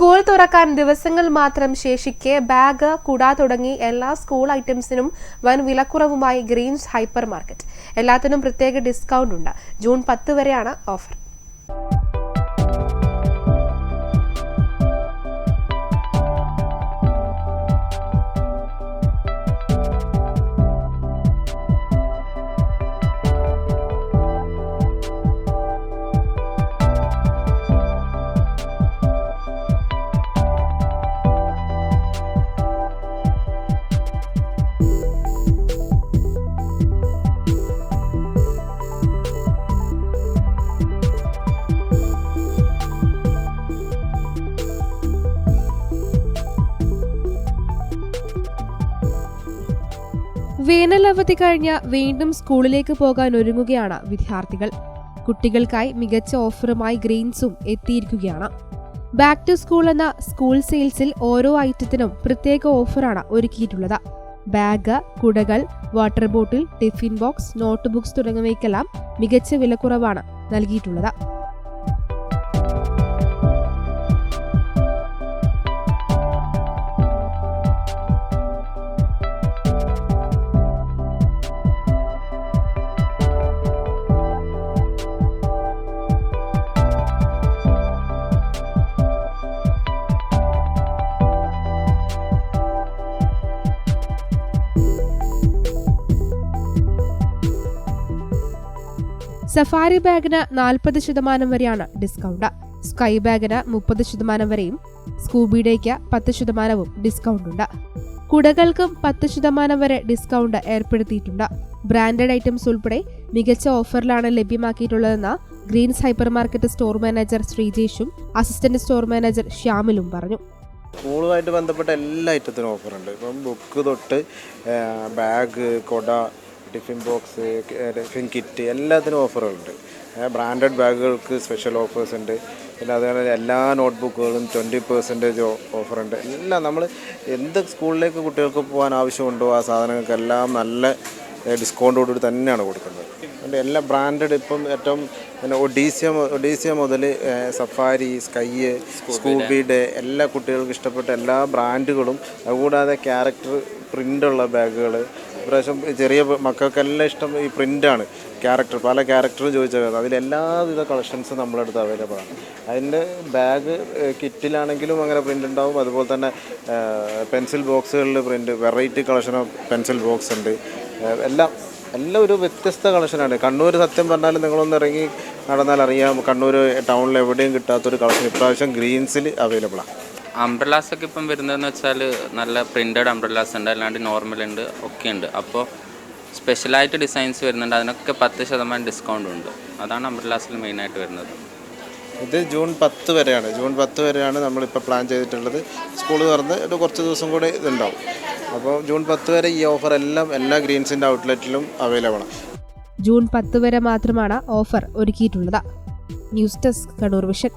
School തുറക്കാൻ ദിവസങ്ങൾ മാത്രം ശേഷിക്കെ ബാഗ് കുട തുടങ്ങി എല്ലാ സ്കൂൾ ഐറ്റംസിനും വൻ വിലക്കുറവുമായി ഗ്രീൻസ് ഹൈപ്പർ മാർക്കറ്റ് എല്ലാത്തിനും പ്രത്യേക ഡിസ്കൗണ്ട് ഉണ്ട്. ജൂൺ പത്ത് വരെയാണ് ഓഫർ. വേനൽ അവധി കഴിഞ്ഞ വീണ്ടും സ്കൂളിലേക്ക് പോകാൻ ഒരുങ്ങുകയാണ് വിദ്യാർത്ഥികൾ. കുട്ടികൾക്കായി മികച്ച ഓഫറുമായി ഗ്രീൻസും എത്തിയിരിക്കുകയാണ്. ബാക്ക് ടു സ്കൂൾ എന്ന സ്കൂൾ സെയിൽസിൽ ഓരോ ഐറ്റത്തിനും പ്രത്യേക ഓഫറാണ് ഒരുക്കിയിട്ടുള്ളത്. ബാഗ് കുടകൾ water bottle tiffin box notebooks തുടങ്ങിയവയ്ക്കെല്ലാം മികച്ച വിലക്കുറവാണ് നൽകിയിട്ടുള്ളത്. സഫാരി ബാഗിന് നാൽപ്പത് ശതമാനം വരെയാണ് ഡിസ്കൗണ്ട് സ്കൈ ബാഗിന് മുപ്പത് ശതമാനം വരെയും സ്കൂബിഡേക്ക് പത്ത് ശതമാനവും ഡിസ്കൗണ്ട് ഉണ്ട്. കുടകൾക്കും പത്ത് ശതമാനം വരെ ഡിസ്കൗണ്ട് ഏർപ്പെടുത്തിയിട്ടുണ്ട്. ബ്രാൻഡഡ് ഐറ്റംസ് ഉൾപ്പെടെ മികച്ച ഓഫറിലാണ് ലഭ്യമാക്കിയിട്ടുള്ളതെന്ന് Greens hypermarket store manager ശ്രീജേഷും അസിസ്റ്റന്റ് സ്റ്റോർ മാനേജർ ശ്യാമിലും പറഞ്ഞു. സ്കൂളുമായിട്ട് ബന്ധപ്പെട്ട എല്ലാ ഐറ്റത്തിനും ഓഫറുണ്ട് ഇപ്പം ബുക്ക് തൊട്ട് ബാഗ് കൊട ടിഫിൻ ബോക്സ് ടിഫിൻ കിറ്റ് എല്ലാത്തിനും ഓഫറുകളുണ്ട്. ബ്രാൻഡഡ് ബാഗുകൾക്ക് സ്പെഷ്യൽ ഓഫേഴ്സ് ഉണ്ട്. പിന്നെ അതുപോലെ എല്ലാ നോട്ട്ബുക്കുകളും ട്വന്റി പെർസെന്റേജ് ഓഫറുണ്ട്. എല്ലാം നമ്മൾ എന്ത് സ്കൂളിലേക്ക് കുട്ടികൾക്ക് പോകാൻ ആവശ്യമുണ്ടോ ആ സാധനങ്ങൾക്കെല്ലാം നല്ല ഡിസ്കൗണ്ടോടുകൂടി തന്നെയാണ് കൊടുക്കുന്നത്. അതുകൊണ്ട് എല്ലാ ബ്രാൻഡഡ് ഇപ്പം ഏറ്റവും പിന്നെ ഒഡീസിയ ഒഡീസിയ മുതൽ സഫാരി സ്കൈ സ്കൂബിയുടെ. എല്ലാ കുട്ടികൾക്കും ഇഷ്ടപ്പെട്ട എല്ലാ ബ്രാൻഡുകളും അതുകൂടാതെ ക്യാരക്ടർ പ്രിന്റുള്ള ബാഗുകൾ ഇപ്രാവശ്യം ചെറിയ മക്കൾക്കെല്ലാം ഇഷ്ടം ഈ പ്രിന്റാണ് ക്യാരക്ടർ പല ക്യാരക്ടറും ചോദിച്ചത് അതിലെല്ലാവിധ കളക്ഷൻസും നമ്മുടെ അടുത്ത് അവൈലബിൾ ആണ്. അതിന്റെ ബാഗ് കിറ്റിലാണെങ്കിലും അങ്ങനെ പ്രിന്റ് ഉണ്ടാവും. അതുപോലെ തന്നെ pencil ബോക്സുകളിൽ print variety collection of pencil box ഉണ്ട്. എല്ലാം എല്ലാം ഒരു വ്യത്യസ്ത കളക്ഷനാണ് കണ്ണൂർ സത്യം പറഞ്ഞാൽ നിങ്ങളൊന്ന് ഇറങ്ങി നടന്നാൽ അറിയാം. കണ്ണൂർ ടൗണിൽ എവിടെയും കിട്ടാത്തൊരു കളക്ഷൻ ഇപ്രാവശ്യം ഗ്രീൻസിൽ അവൈലബിൾ ആണ്. അംബ്രലാസ് ഒക്കെ ഇപ്പം വരുന്നതെന്ന് വെച്ചാൽ നല്ല പ്രിന്റഡ് അംബ്രലാസ് ഉണ്ട് അല്ലാണ്ട് നോർമൽ ഉണ്ട് ഒക്കെ ഉണ്ട്. അപ്പോൾ സ്പെഷ്യലായിട്ട് ഡിസൈൻസ് വരുന്നുണ്ട് അതിനൊക്കെ പത്ത് ശതമാനം ഡിസ്കൗണ്ട് ഉണ്ട്. അതാണ് അംബ്രലാസിൽ മെയിനായിട്ട് വരുന്നത്. ഇത് ജൂൺ പത്ത് വരെയാണ്. ജൂൺ പത്ത് വരെയാണ് നമ്മളിപ്പോൾ പ്ലാൻ ചെയ്തിട്ടുള്ളത്. സ്കൂൾ തുറന്ന് ഒരു കുറച്ച് ദിവസം കൂടി ഇതുണ്ടാവും. അപ്പോൾ ജൂൺ പത്ത് വരെ ഈ ഓഫർ എല്ലാം എല്ലാ ഗ്രീൻസിന്റെ ഔട്ട്ലെറ്റിലും അവൈലബിൾ ആണ്. ജൂൺ പത്ത് വരെ മാത്രമാണ് ഓഫർ ഒരുക്കിയിട്ടുള്ളത്. News desk Kannur vision.